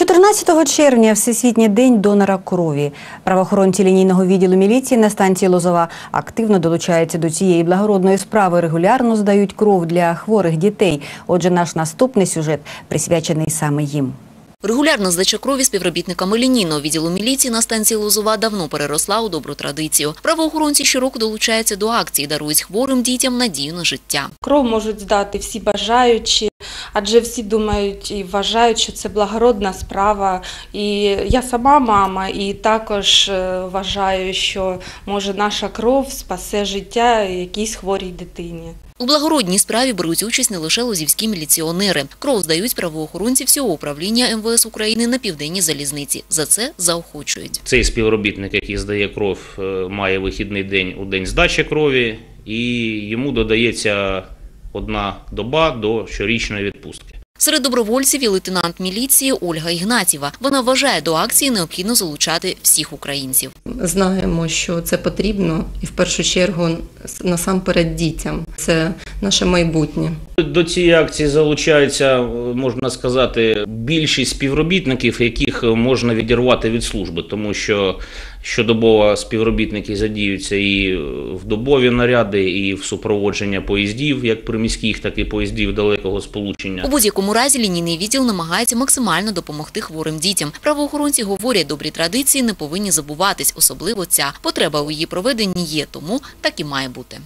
14 червня Всесвітній день донора крові. Правоохоронці лінійного відділу міліції на станції Лозова активно долучаються до цієї благородної справи. Регулярно здають кров для хворих дітей. Отже, наш наступний сюжет присвячений саме їм. Регулярна здача крові співробітниками лінійного відділу міліції на станції Лозова давно переросла у добру традицію. Правоохоронці щороку долучаються до акції, дарують хворим дітям надію на життя. Кров можуть здати всі бажаючі, адже всі думають і вважають, що це благородна справа. І я сама мама, і також е, вважаю, що може наша кров спасе життя якійсь хворій дитині. У благородній справі беруть участь не лише лозівські міліціонери. Кров здають правоохоронці всього управління МВС України на південній залізниці. За це заохочують. Цей співробітник, який здає кров, е, має вихідний день у день здачі крові, і йому додається одна доба до щорічної відпустки. Серед добровольців і лейтенант міліції Ольга Ігнатіва. Вона вважає, до акції необхідно залучати всіх українців. Знаємо, що це потрібно, і в першу чергу насамперед дітям. Це наше майбутнє. До цієї акції залучається, е, можна сказати, більшість співробітників, яких можна відірвати від служби, тому що щодобово співробітники задіються і в добові наряди, і в супроводження поїздів, як приміських, так і поїздів далекого сполучення. У будь-якому разі лінійний відділ намагається максимально допомогти хворим дітям. Правоохоронці говорять, добрі традиції не повинні забуватись, особливо ця. Потреба у її проведенні є, тому так і має бути.